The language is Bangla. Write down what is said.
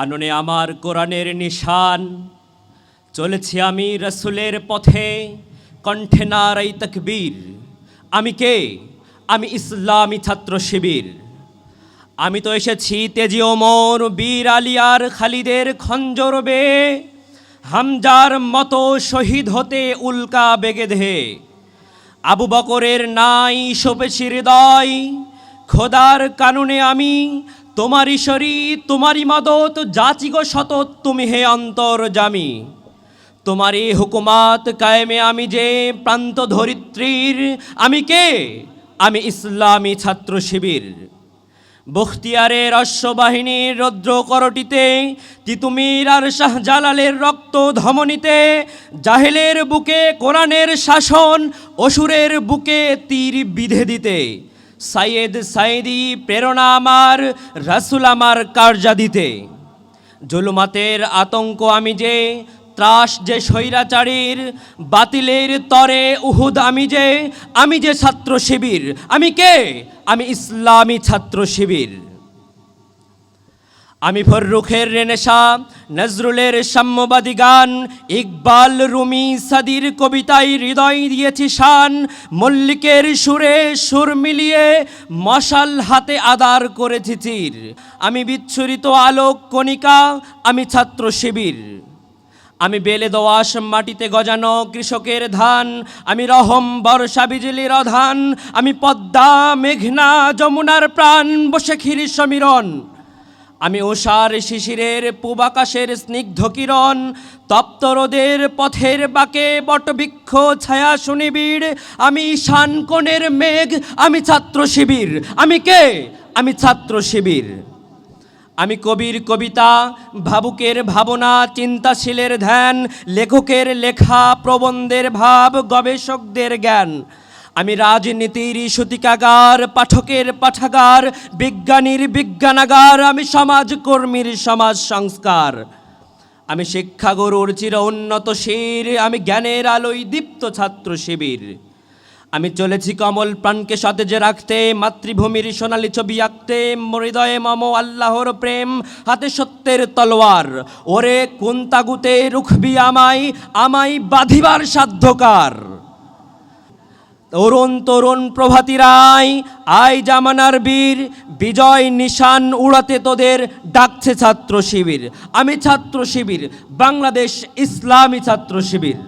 আননে আমার কোরআনের নিশান। চলেছি আমি রসুলের পথে, কণ্ঠে নারাই তকবীর। আমি কে? আমি ইসলামী ছাত্র শিবির। আমি তো এসেছি তেজি ওমর, বীর আলিয়ার খালিদের খঞ্জর বে হামজার মতো শহীদ হতে উল্কা বেগে ধে আবু বকরের নাই সোপেছি হৃদয়, খোদার কানুনে আমি তোমারই শরী তোমারই মদত যাচিগ সতত তুমি হে অন্তর জামি তোমারই হুকুমাত কায়েমে আমি যে প্রান্ত ধরিত্রীর, আমি কে? আমি ইসলামী ছাত্র শিবির। বখতিয়ারের অশ্ববাহিনীর রৌদ্র করটিতে, তিতুমির আর শাহজালালের রক্ত ধমনীতে, জাহেলের বুকে কোরআনের শাসন, অসুরের বুকে তীর বিধে দিতে। সাইয়েদ সাইদি প্রেরণা আমার রাসুল আমার কার্যা দিতে জুলুমাতের আতঙ্ক আমি যে, ত্রাস যে স্বৈরাচারীর, বাতিলের তরে উহুদ আমি যে আমি যে ছাত্র শিবির, আমি কে? আমি ইসলামী ছাত্র শিবির। আমি ফররুখের রেনেশা নজরুলের সাম্যবাদী গান, ইকবাল রুমি সাদির কবিতায় হৃদয় দিয়েছি শান, মল্লিকের সুরে সুর মিলিয়ে মশাল হাতে আদার করেছি চির আমি বিচ্ছুরিত আলোক কণিকা, আমি ছাত্র শিবির। আমি বেলে দোয়াশ মাটিতে গজানো কৃষকের ধান, আমি রহম বর্ষা বিজলির অধান আমি পদ্মা, মেঘনা, যমুনার প্রাণ, বসে ক্ষীর সমীরণ। আমি ওষার শিশিরের পূবাকাশের স্নিগ্ধ কিরণ, তপ্ত রোদের পথের বাঁকে বটবৃক্ষ ছায়া সুনিবিড়। আমি ঈশান কোণের মেঘ, আমি ছাত্র শিবির। আমি কে? আমি ছাত্র শিবির। আমি কবির কবিতা, ভাবুকের ভাবনা, চিন্তাশীলের ধ্যান, লেখকের লেখা, প্রবন্ধের ভাব, গবেষকদের জ্ঞান। আমি রাজনীতির সতিকাগার, পাঠকের পাঠাগার, বিজ্ঞানীর বিজ্ঞানাগার, আমি সমাজকর্মীর সমাজ সংস্কার। আমি শিক্ষাগুরুর চির উন্নত শির, আমি জ্ঞানের আলোয় দীপ্ত ছাত্র শিবির। আমি চলেছি কমল প্রাণকে সতেজে রাখতে, মাতৃভূমির সোনালী ছবি আঁকতে, হৃদয়ে মম আল্লাহর প্রেম, হাতে সত্যের তলোয়ার। ওরে, কোন তাগুতে রুখবি আমায় আমায় বাঁধিবার সাধ্যকার। তরুণ তরুণ প্রভাতী রায় আই জামানার বীর, বিজয় নিশান উড়াতে তোদের ডাকছে ছাত্র শিবির। আমি ছাত্র শিবির, বাংলাদেশ ইসলামী ছাত্র শিবির।